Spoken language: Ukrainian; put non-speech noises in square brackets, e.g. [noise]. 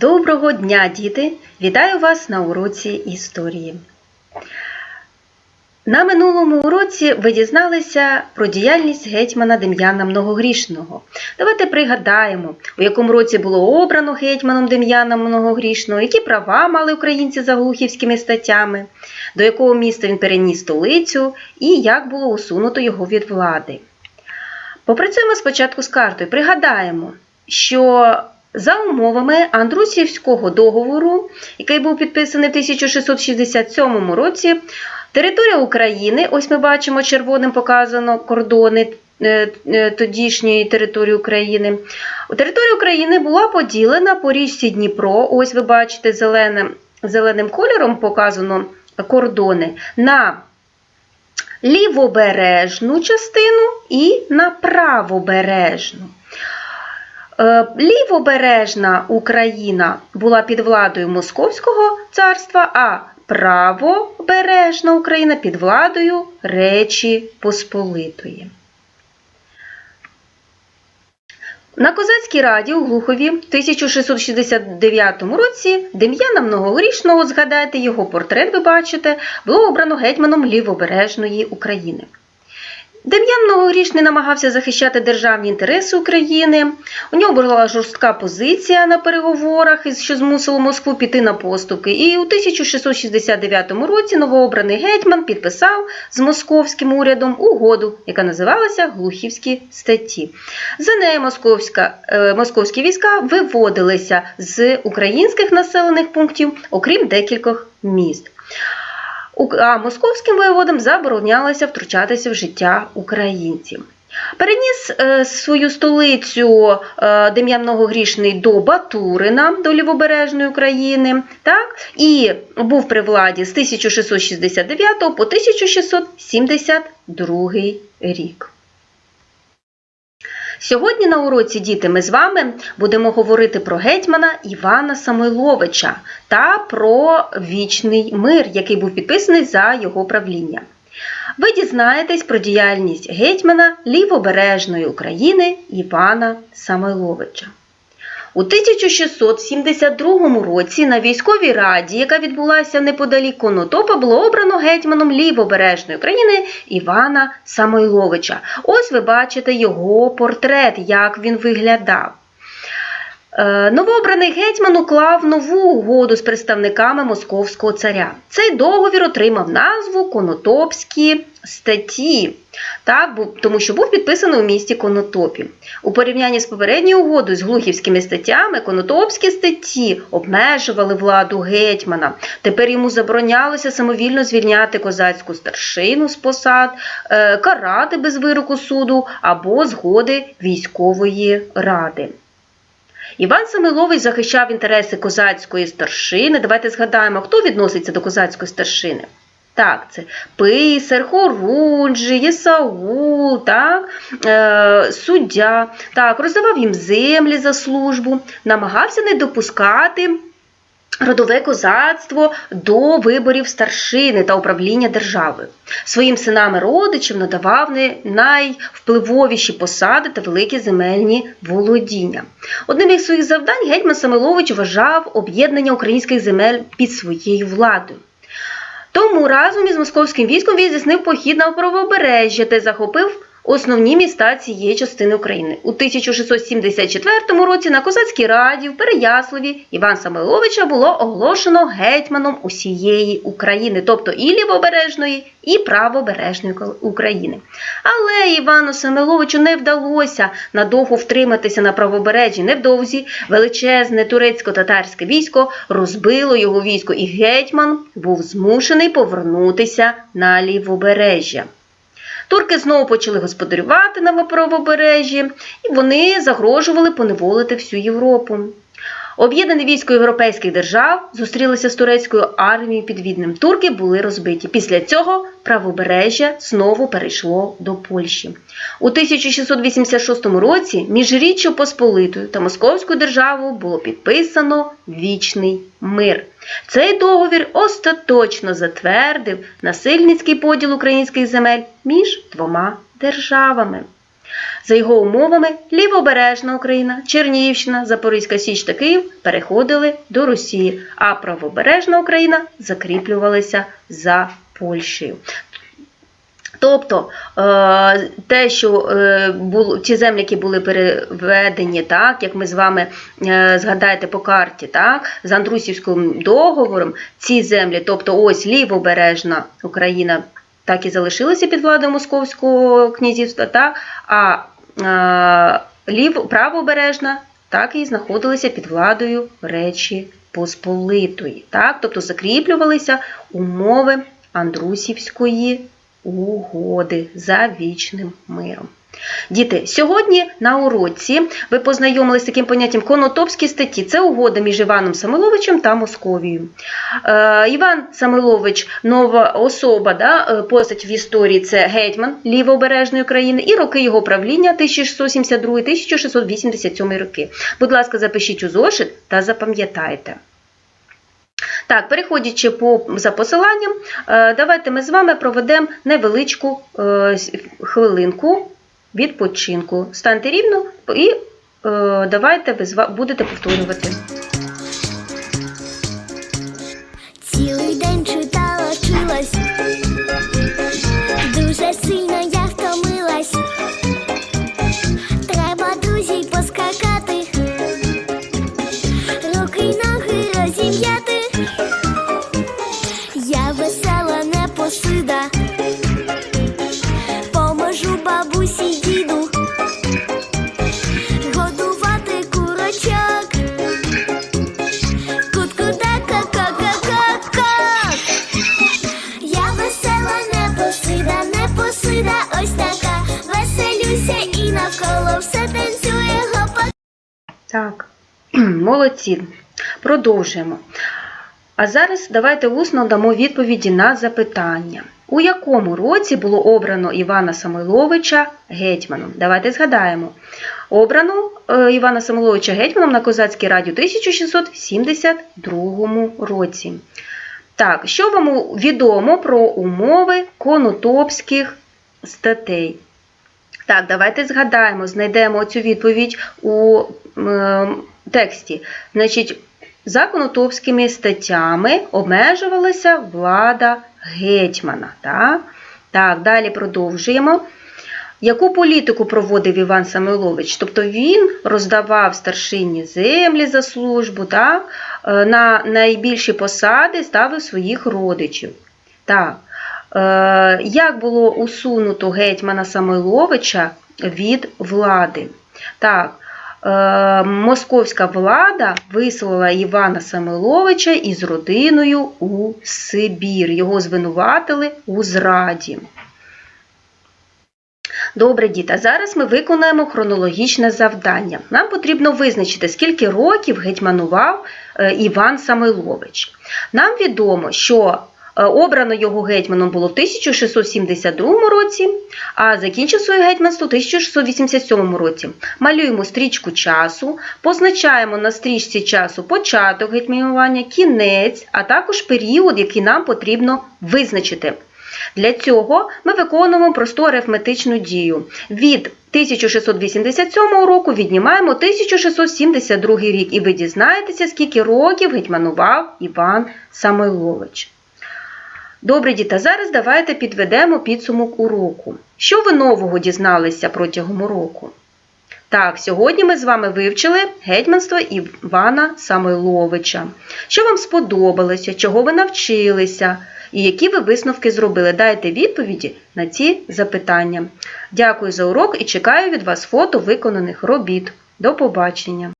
Доброго дня, діти! Вітаю вас на уроці історії. На минулому уроці ви дізналися про діяльність гетьмана Дем'яна Многогрішного. Давайте пригадаємо, у якому році було обрано гетьманом Дем'яна Многогрішного, які права мали українці за глухівськими статтями, до якого міста він переніс столицю і як було усунуто його від влади. Попрацюємо спочатку з картою. Пригадаємо, що за умовами Андрусівського договору, який був підписаний в 1667 році, територія України, ось ми бачимо червоним показано кордони е, е, тодішньої території України. Територія України була поділена по річці Дніпро, ось ви бачите зеленим, зеленим кольором показано кордони на лівобережну частину і на правобережну. Е, Лівобережна Україна була під владою Московського царства, а правобережна Україна під владою Речі Посполитої. На Козацькій раді у Глухові в 1669 році Дем'яна Многогрішного, згадайте його портрет, ви бачите, було обрано гетьманом Лівобережної України. Дем'ян Многогрішний намагався захищати державні інтереси України. У нього була жорстка позиція на переговорах, що змусило Москву піти на поступки. І у 1669 році новообраний гетьман підписав з московським урядом угоду, яка називалася Глухівські статті. За нею московська, е, московські війська виводилися з українських населених пунктів, окрім декількох міст. А московським воєводам заборонялося втручатися в життя українців. Переніс е, свою столицю Дем'яного грішний до Батурина, до Лівобережної України, так? і був при владі з 1669 по 1672 рік. Сьогодні на уроці діти ми з вами будемо говорити про гетьмана Івана Самойловича та про вічний мир, який був підписаний за його правління. Ви дізнаєтесь про діяльність гетьмана Лівобережної України Івана Самойловича. У 1672 році на військовій раді, яка відбулася неподалік Конотопа, було обрано гетьманом Лівобережної України Івана Самойловича. Ось ви бачите його портрет, як він виглядав. Е, Новообраний гетьман уклав нову угоду з представниками московського царя. Цей договір отримав назву Конотопські статті, так, тому що був підписаний у місті Конотопі. У порівнянні з попередньою угодою з глухівськими статтями, конотопські статті обмежували владу гетьмана. Тепер йому заборонялося самовільно звільняти козацьку старшину з посад, е, карати без вироку суду або згоди військової ради. Іван Самиловий захищав інтереси козацької старшини. Давайте згадаємо, хто відноситься до козацької старшини. Так, це писар, хорунжий, Єсаул, так, е, суддя, так, роздавав їм землі за службу, намагався не допускати родове козацтво до виборів старшини та управління державою. Своїм синам і родичам надавав не- найвпливовіші посади та великі земельні володіння. Одним із своїх завдань гетьман Самилович вважав об'єднання українських земель під своєю владою. Тому разом із московським військом він здійснив похід на правобережжя та захопив основні міста цієї частини України. У 1674 році на Козацькій раді в Переяславі Іван Самойловича було оголошено гетьманом усієї України, тобто і лівобережної, і правобережної України. Але Івану Самойловичу не вдалося надовго втриматися на правобережжі. Невдовзі величезне турецько-татарське військо розбило його військо, і гетьман був змушений повернутися на лівобережжя. Турки знову почали господарювати на правобережжі, і вони загрожували поневолити всю Європу. Об'єднане військо європейських держав зустрілося з турецькою армією під Віднем. Турки були розбиті. Після цього правобережжя знову перейшло до Польщі. У 1686 році між Річчю Посполитою та Московською державою було підписано вічний мир. Цей договір остаточно затвердив насильницький поділ українських земель між двома державами. За його умовами, лівобережна Україна, Чернігівщина, Запорізька Січ та Київ переходили до Росії, а правобережна Україна закріплювалася за Польщею. Тобто е, те, що е, ті землі, які були переведені, так, як ми з вами е, згадаєте по карті, так, з Андрусівським договором, ці землі, тобто ось лівобережна Україна, так і залишилися під владою Московського князівства, так, а е, лів, правобережна так і знаходилися під владою Речі Посполитої. Так, тобто закріплювалися умови Андрусівської угоди за вічним миром. Діти, сьогодні на уроці ви познайомилися з таким поняттям конотопські статті. Це угода між Іваном Самиловичем та Московією. Е, Іван Самилович нова особа, да, е, постать в історії це гетьман лівобережної країни і роки його правління 1672-1687 роки. Будь ласка, запишіть у зошит та запам'ятайте. Так, переходячи по, за посиланням, е, давайте ми з вами проведемо невеличку е, хвилинку відпочинку. Станьте рівно і е, давайте ви будете повторювати. Навколо все танцює гопа. Так, [clears throat] молодці. Продовжуємо. А зараз давайте усно дамо відповіді на запитання. У якому році було обрано Івана Самойловича гетьманом? Давайте згадаємо. Обрано е, Івана Самойловича гетьманом на Козацькій раді у 1672 році. Так, що вам відомо про умови конотопських статей? Так, давайте згадаємо, знайдемо цю відповідь у е, тексті. Значить, за конотопськими статтями обмежувалася влада гетьмана. Так, так далі продовжуємо. Яку політику проводив Іван Самойлович? Тобто він роздавав старшині землі за службу, так? е, на найбільші посади ставив своїх родичів. Так. Е, Як було усунуто гетьмана Самойловича від влади? Так, е, московська влада вислала Івана Самойловича із родиною у Сибір. Його звинуватили у зраді. Добре, діти, а зараз ми виконаємо хронологічне завдання. Нам потрібно визначити, скільки років гетьманував е, Іван Самойлович. Нам відомо, що обрано його гетьманом було в 1672 році, а закінчив своє гетьманство в 1687 році. Малюємо стрічку часу, позначаємо на стрічці часу початок гетьманування, кінець, а також період, який нам потрібно визначити. Для цього ми виконуємо просту арифметичну дію. Від 1687 року віднімаємо 1672 рік, і ви дізнаєтеся, скільки років гетьманував Іван Самойлович. Добре, діти, зараз давайте підведемо підсумок уроку. Що ви нового дізналися протягом уроку? Так, сьогодні ми з вами вивчили гетьманство Івана Самойловича. Що вам сподобалося, чого ви навчилися і які ви висновки зробили? Дайте відповіді на ці запитання. Дякую за урок і чекаю від вас фото виконаних робіт. До побачення!